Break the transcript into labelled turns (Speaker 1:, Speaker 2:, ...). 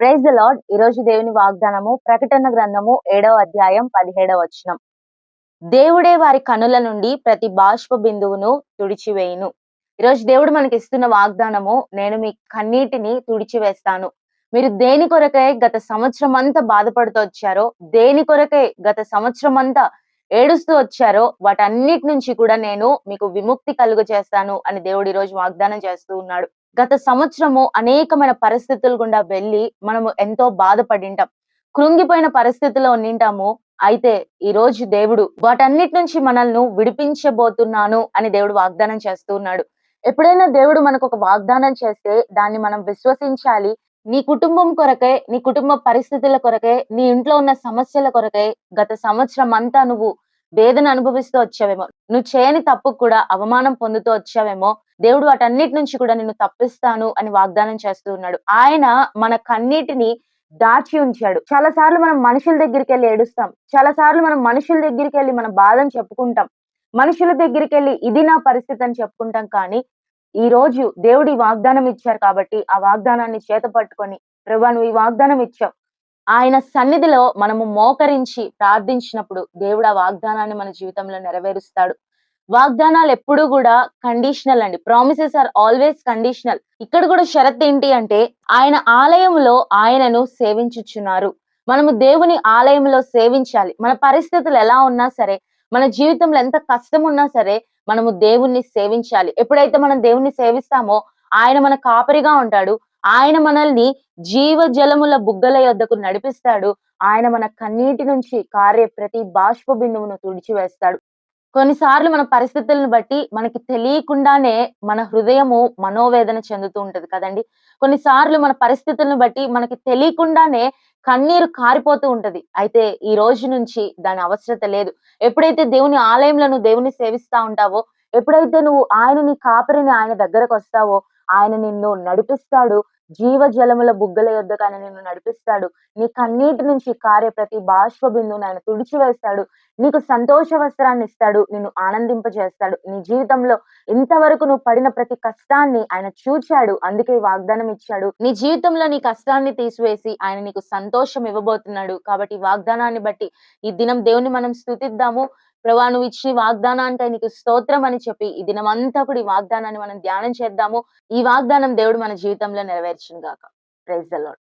Speaker 1: Praise the lord ఈ రోజు దేవుని వాగ్దానము ప్రకటన గ్రంథము ఏడవ అధ్యాయం పదిహేడవ వచనం. దేవుడే వారి కనుల నుండి ప్రతి బాష్ప బిందువును తుడిచివేయును. ఈరోజు దేవుడు మనకి ఇస్తున్న వాగ్దానము నేను మీ కన్నీటిని తుడిచివేస్తాను. మీరు దేని కొరకే గత సంవత్సరం అంతా బాధపడుతూ వచ్చారో దేని కొరకే గత సంవత్సరం అంతా ఏడుస్తూ వచ్చారో వాటన్నిటి నుంచి కూడా నేను మీకు విముక్తి కలుగు చేస్తాను అని దేవుడు ఈ రోజు వాగ్దానం చేస్తూ ఉన్నాడు. గత సంవత్సరము అనేకమైన పరిస్థితులు గుండా వెళ్ళి మనము ఎంతో బాధపడింటాం. కృంగిపోయిన పరిస్థితిలో ఉండింటాము అయితే ఈ రోజు దేవుడు వాటన్నిటి నుంచి మనల్ని విడిపించబోతున్నాను అని దేవుడు వాగ్దానం చేస్తూ ఉన్నాడు. ఎప్పుడైనా దేవుడు మనకు ఒక వాగ్దానం చేస్తే దాన్ని మనం విశ్వసించాలి. నీ కుటుంబం కొరకే నీ కుటుంబ పరిస్థితుల కొరకే నీ ఇంట్లో ఉన్న సమస్యల కొరకే గత సంవత్సరం అంతా నువ్వు వేదన అనుభవిస్తూ వచ్చావేమో. నువ్వు చేయని తప్పు కూడా అవమానం పొందుతూ వచ్చావేమో. దేవుడు వాటన్నిటి నుంచి కూడా నిన్ను తప్పిస్తాను అని వాగ్దానం చేస్తూ ఉన్నాడు. ఆయన మన కన్నీటిని దాచి ఉంచాడు. చాలా సార్లు మనం మనుషుల దగ్గరికి వెళ్ళి ఏడుస్తాం. చాలా సార్లు మనం మనుషుల దగ్గరికి వెళ్ళి మన బాధను చెప్పుకుంటాం. మనుషుల దగ్గరికి వెళ్ళి ఇది నా పరిస్థితి అని చెప్పుకుంటాం కానీ ఈ రోజు దేవుడు ఈ వాగ్దానం ఇచ్చారు కాబట్టి ఆ వాగ్దానాన్ని చేత పట్టుకొని ప్రభా నువ్వు ఈ వాగ్దానం ఇచ్చావు. ఆయన సన్నిధిలో మనము మోకరించి ప్రార్థించినప్పుడు దేవుడు ఆ వాగ్దానాన్ని మన జీవితంలో నెరవేరుస్తాడు. వాగ్దానాలు ఎప్పుడు కూడా కండిషనల్ అండి. ప్రామిసెస్ ఆర్ ఆల్వేస్ కండిషనల్ ఇక్కడ కూడా షరత్ ఏంటి అంటే ఆయన ఆలయంలో ఆయనను సేవించుచున్నారు. మనము దేవుని ఆలయంలో సేవించాలి. మన పరిస్థితులు ఎలా ఉన్నా సరే మన జీవితంలో ఎంత కష్టం ఉన్నా సరే మనము దేవుణ్ణి సేవించాలి. ఎప్పుడైతే మనం దేవుణ్ణి సేవిస్తామో ఆయన మన కాపరిగా ఉంటాడు. ఆయన మనల్ని జీవ జలముల బుగ్గల యొద్దకు నడిపిస్తాడు. ఆయన మన కన్నీటి నుంచి కారే ప్రతి బాష్ప బిందువును తుడిచివేస్తాడు. కొన్నిసార్లు మన పరిస్థితులను బట్టి మనకి తెలియకుండానే మన హృదయము మనోవేదన చెందుతూ ఉంటది కదండి. కొన్నిసార్లు మన పరిస్థితులను బట్టి మనకి తెలియకుండానే కన్నీరు కారిపోతూ ఉంటది. అయితే ఈ రోజు నుంచి దాని అవసరత లేదు. ఎప్పుడైతే దేవుని ఆలయంలో నువ్వు దేవుని సేవిస్తా ఉంటావో ఎప్పుడైతే నువ్వు ఆయన నీ కాపరిని ఆయన దగ్గరకు వస్తావో ఆయన నిన్ను నడిపిస్తాడు. జీవ జలముల బుగ్గల యొద్దకు ఆయన నిన్ను నడిపిస్తాడు. నీ కన్నీటి నుంచి కారే ప్రతి బాష్ప బిందువుని ఆయన తుడిచివేస్తాడు. నీకు సంతోష వస్త్రాన్ని ఇస్తాడు. నిన్ను ఆనందింపజేస్తాడు. నీ జీవితంలో ఇంతవరకు నువ్వు పడిన ప్రతి కష్టాన్ని ఆయన చూచాడు. అందుకే వాగ్దానం ఇచ్చాడు. నీ జీవితంలో నీ కష్టాన్ని తీసివేసి ఆయన నీకు సంతోషం ఇవ్వబోతున్నాడు. కాబట్టి వాగ్దానాన్ని బట్టి ఈ దినం దేవుని మనం స్థుతిద్దాము ప్రభా నువ్వు ఇచ్చిన వాగ్దానానికి నీకు స్తోత్రం అని చెప్పి ఈ దినమంతా కూడా ఈ వాగ్దానాన్ని మనం ధ్యానం చేద్దాము. ఈ వాగ్దానం దేవుడు మన జీవితంలో నెరవేర్చును గాక. Praise the lord